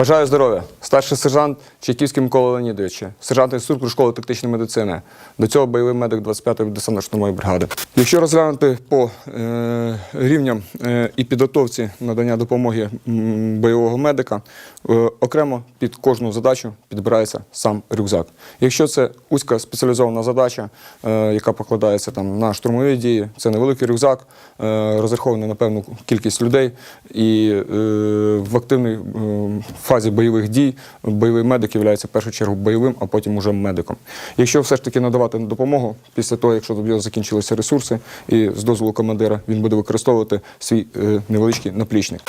Бажаю здоров'я. Старший сержант Чайківський Микола Леонідович, сержант інструктор школи тактичної медицини. До цього бойовий медик 25-ї десантно-штурмової бригади. Якщо розглянути по е, рівням е, і підготовці надання допомоги бойового медика, е, окремо під кожну задачу підбирається сам рюкзак. Якщо це узька спеціалізована задача, е, яка покладається там на штурмові дії, це невеликий рюкзак, е, розрахований на певну кількість людей, і е, в активній е, фазі бойових дій бойовий медик є в першу чергу бойовим, а потім уже медиком. Якщо все ж таки надавати допомогу після того, якщо в закінчилися ресурси, і з дозволу командира він буде використовувати свій е, невеличкий наплічник.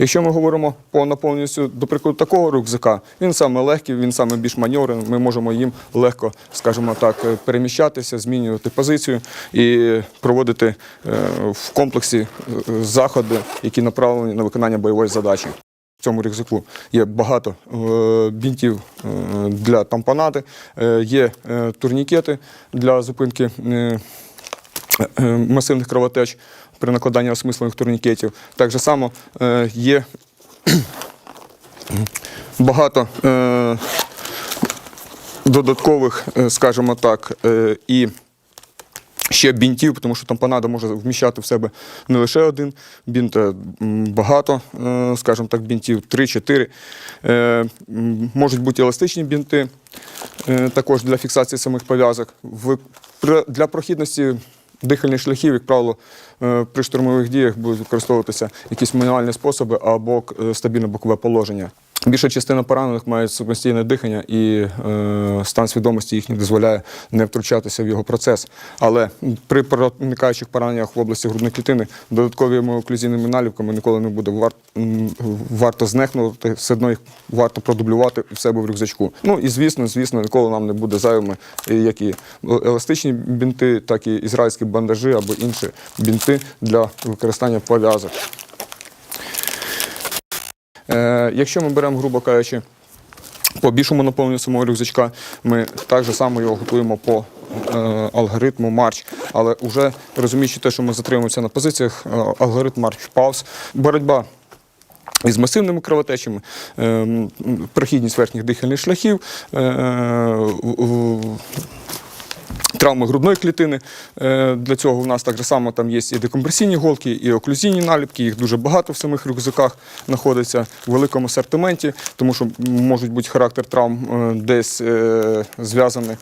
Якщо ми говоримо по наповненню, до прикладу, такого рюкзака, він саме легкий, він саме більш маневрений, ми можемо їм легко, скажімо так, е, переміщатися, змінювати позицію і проводити е, в комплексі е, заходи, які направлені на виконання бойової задачі. В цьому рюкзаку є багато е, бінтів е, для тампонати, е, є турнікети для зупинки масивних кровотеч при накладанні осмислених турнікетів. Так же само є багато додаткових, скажімо так, і ще бінтів, тому що тампонада може вміщати в себе не лише один бінт, багато, е, скажімо так, бінтів, 3-4. Е, Можуть бути еластичні бінти, е, також для фіксації самих пов'язок. Для прохідності дихальних шляхів, як правило, при штурмових діях будуть використовуватися якісь мануальні способи або стабільне бокове положення. Більша частина поранених має самостійне дихання, і е, стан свідомості їх дозволяє не втручатися в його процес. Але при проникаючих пораненнях в області грудної клітини додатковими оклюзійними наліпками ніколи не буде вар, варто знехнути, все одно їх варто продублювати в себе в рюкзачку. Ну і звісно, звісно, ніколи нам не буде зайвими і як і еластичні бінти, так і ізраїльські бандажі або інші бінти для використання пов'язок. Е, якщо ми беремо, грубо кажучи, по більшому наповненню самого рюкзачка, ми так же само його готуємо по е, алгоритму Марч. Але вже розуміючи те, що ми затримуємося на позиціях, е, алгоритм Марч пауз. Боротьба із масивними кровотечами, е, прохідність верхніх дихальних шляхів. Е, Травми грудної клітини. Е, Для цього в нас так само там є і декомпресійні голки, і оклюзійні наліпки. Їх дуже багато в самих рюкзаках знаходиться в великому асортименті, тому що можуть бути характер травм е, десь зв'язаний зв'язані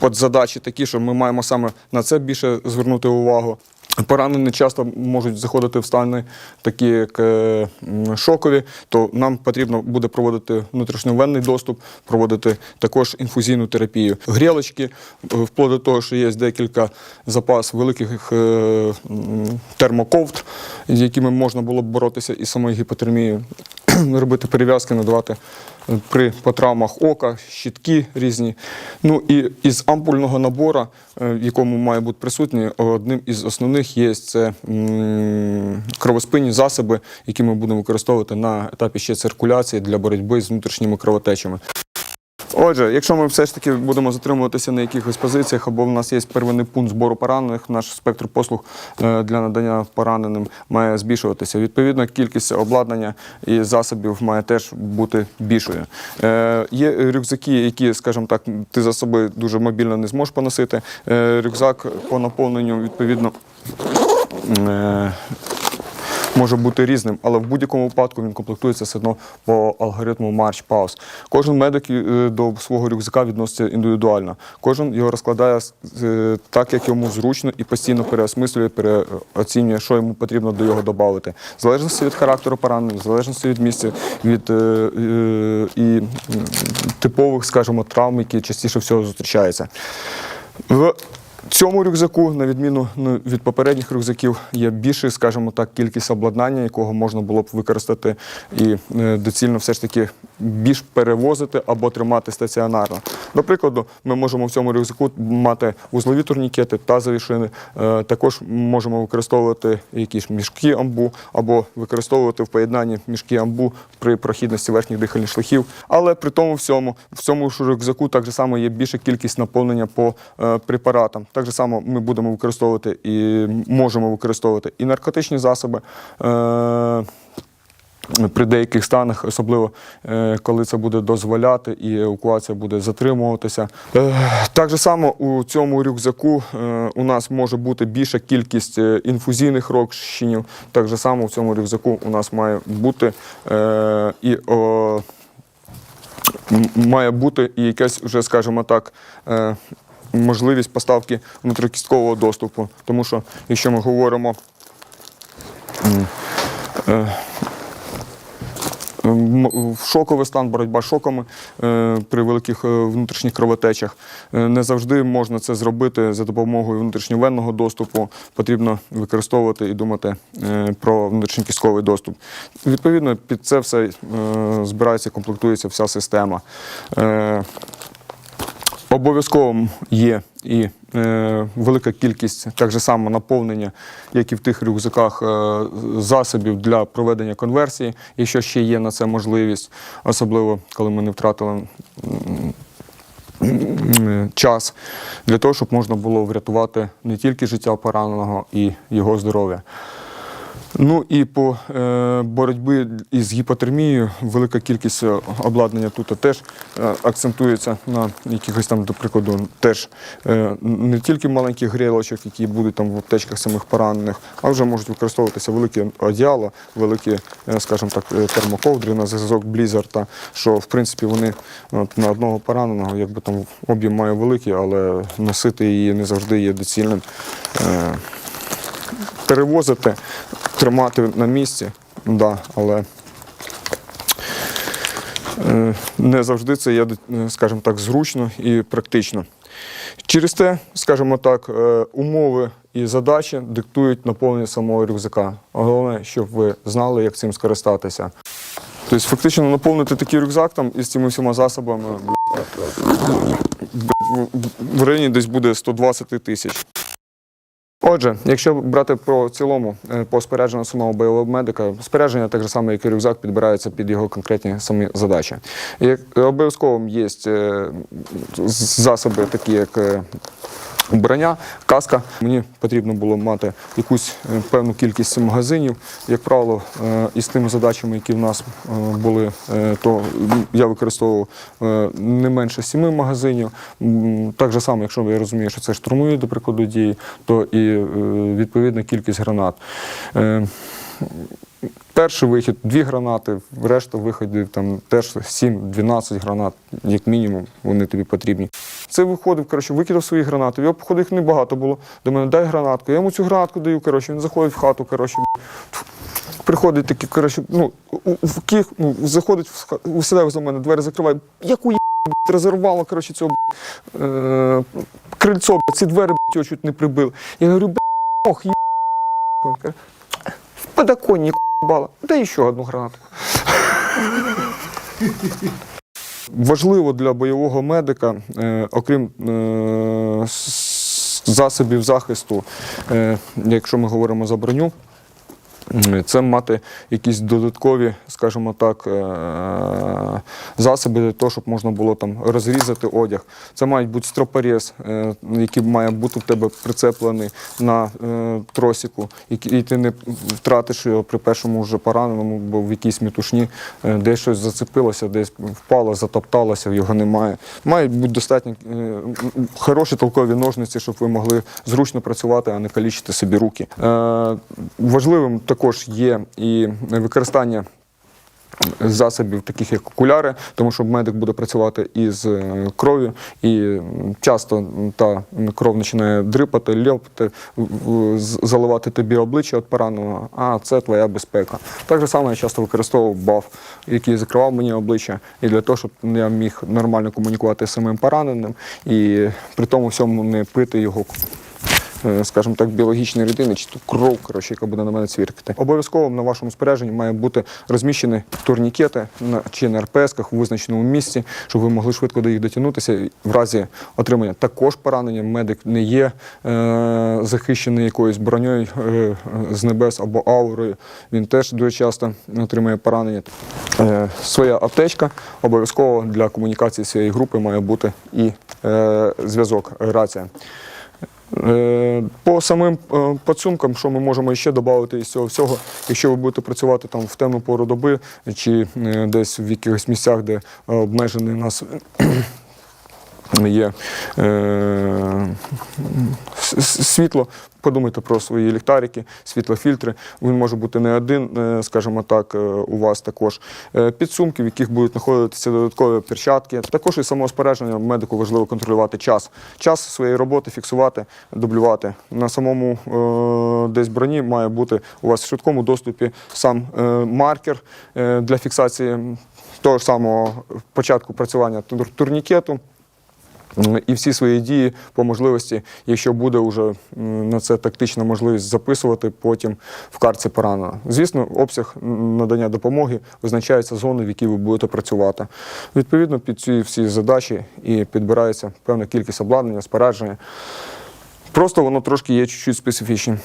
під задачі такі, що ми маємо саме на це більше звернути увагу. Поранені часто можуть заходити в стани такі як е, шокові, то нам потрібно буде проводити внутрішньовенний доступ, проводити також інфузійну терапію. Грілочки, е, вплоть до того, що є декілька запас великих е, термоковт, з якими можна було б боротися із самою гіпотермією, робити перев'язки, надавати е, при по травмах ока, щітки різні. Ну і із ампульного набору, е, в якому має бути присутні, одним із основних є це кровоспинні засоби, які ми будемо використовувати на етапі ще циркуляції для боротьби з внутрішніми кровотечами. Отже, якщо ми все ж таки будемо затримуватися на якихось позиціях, або в нас є первинний пункт збору поранених, наш спектр послуг е, для надання пораненим має збільшуватися. Відповідно, кількість обладнання і засобів має теж бути більшою. Е, Є рюкзаки, які, скажімо так, ти за собою дуже мобільно не зможеш поносити. Е, Рюкзак по наповненню відповідно. Може бути різним, але в будь-якому випадку він комплектується все одно по алгоритму March Pause. Кожен медик е, до свого рюкзака відноситься індивідуально. Кожен його розкладає е, так, як йому зручно, і постійно переосмислює, переоцінює, що йому потрібно до його додати. В залежності від характеру поранення, в залежності від місця, від е, і типових, скажімо, травм, які частіше всього зустрічаються. В цьому рюкзаку, на відміну ну, від попередніх рюкзаків, є більше, скажімо так, кількість обладнання, якого можна було б використати і е, доцільно все ж таки більш перевозити або тримати стаціонарно. До прикладу, ми можемо в цьому рюкзаку мати вузлові турнікети, тазові шини. Е, Також можемо використовувати якісь мішки амбу або використовувати в поєднанні мішки амбу при прохідності верхніх дихальних шляхів. Але при тому всьому, в цьому ж рюкзаку так само є більша кількість наповнення по е, препаратам. Так само ми будемо використовувати і можемо використовувати і наркотичні засоби. Е, при деяких станах, особливо е, коли це буде дозволяти і евакуація буде затримуватися. Е, Так же само у цьому рюкзаку е, у нас може бути більша кількість е, інфузійних розчинів. Так же само в цьому рюкзаку у нас має бути е, і має бути і якась вже, скажімо так. Е, Можливість поставки внутрикісткового доступу, тому що якщо ми говоримо шоковий стан, боротьба з шоками е, при великих е, внутрішніх кровотечах. Е, Не завжди можна це зробити за допомогою внутрішньовенного доступу. Потрібно використовувати і думати е, про внутрішньокістковий доступ. Відповідно, під це все е, збирається, комплектується вся система. Е, Обов'язковим є і е, велика кількість так же само наповнення, як і в тих рюкзаках, е, засобів для проведення конверсії, якщо ще є на це можливість, особливо коли ми не втратили м, час для того, щоб можна було врятувати не тільки життя пораненого і його здоров'я. Ну і по е, боротьбі із гіпотермією велика кількість е, обладнання тут теж е, акцентується на якихось там, до прикладу, теж не тільки маленьких грілочок, які будуть там в аптечках самих поранених, а вже можуть використовуватися великі одіяла, великі, скажімо так, термоковдри на зв'язок Блізарта, що в принципі вони на одного пораненого, якби там об'єм має великий, але носити її не завжди є доцільним. Перевозити, тримати на місці, да, але е, не завжди це є, е, скажімо так, зручно і практично. Через те, скажімо так, е, умови і задачі диктують наповнення самого рюкзака. Головне, щоб ви знали, як цим скористатися. Тобто, фактично наповнити такий рюкзак там із цими всіма засобами в районі десь буде 120 тисяч. Отже, якщо брати про цілому е, по спорядженню самого бойового медика, спорядження так же само, як і рюкзак, підбирається під його конкретні самі задачі. Обов'язково є е, засоби, такі як е, Броня, каска. Мені потрібно було мати якусь е, певну кількість магазинів. Як правило, е, із тими задачами, які в нас е, були, то я використовував не менше сіми магазинів. Так же само, якщо я розумію, що це штурмові, до прикладу, дії, то і відповідна кількість гранат. Перший вихід дві гранати, решта виходів там теж 7-12 гранат, як мінімум, вони тобі потрібні. Це виходив, коротше, викидав свої гранати. Його, походу, їх небагато було. До мене дай гранатку. Я йому цю гранатку даю, коротше, він заходить в хату, коротше. Приходить такий, коротше, ну, в ких, ну, заходить, усідає за мене, двері закриває. Яку розірвало, коротше, цього е, крильцо, ці двері б**, чуть не прибили. Я говорю, б**, ох, є. В подоконник бала. Дай ще одну гранату. Важливо для бойового медика, е, окрім е, засобів захисту, е, якщо ми говоримо за броню, це мати якісь додаткові, скажімо так, е, засоби для того, щоб можна було там розрізати одяг. Це мають бути стропорез, е, який має бути в тебе прицеплений на е, тросику, який- і ти не втратиш його при першому вже пораненому, бо в якійсь метушні е, десь щось зацепилося, десь впало, затопталося, його немає. Мають бути достатньо хороші толкові ножниці, щоб ви могли зручно працювати, а не калічити собі руки. Важливим також є і використання засобів, таких як окуляри, тому що медик буде працювати із е, кров'ю, і часто та кров починає дрипати, льопати, заливати тобі обличчя від пораненого, а це твоя безпека. Так же само я часто використовував баф, який закривав мені обличчя, і для того, щоб я міг нормально комунікувати з самим пораненим і при тому всьому не пити його скажімо так, біологічної рідини, чи ту кров, коротше, яка буде на мене цвіркати. Обов'язково на вашому спорядженні має бути розміщені турнікети на чи на РПС-ках в визначеному місці, щоб ви могли швидко до їх дотягнутися. В разі отримання також поранення медик не є е, захищений якоюсь броньою е, з небес або аурою. Він теж дуже часто отримує поранення. Е, своя аптечка обов'язково для комунікації цієї групи має бути і е, зв'язок, рація. Е, По самим е, підсумкам, що ми можемо ще додати із цього всього, якщо ви будете працювати там в темну пору доби чи е, десь в якихось місцях, де обмежений нас є е, світло. Подумайте про свої ліхтарики, світлофільтри. Він може бути не один, е, скажімо так, е, у вас також. Е, Підсумки, в яких будуть знаходитися додаткові перчатки. Також і само спорядження медику важливо контролювати час. Час своєї роботи фіксувати, дублювати. На самому десь броні має бути у вас в швидкому доступі сам маркер для фіксації того ж самого початку працювання тур- турнікету. І всі свої дії по можливості, якщо буде вже на це тактична можливість записувати потім в картці пораненого. Звісно, обсяг надання допомоги визначається зони, в якій ви будете працювати. Відповідно, під ці всі задачі і підбирається певна кількість обладнання, спорядження. Просто воно трошки є чуть-чуть специфічним.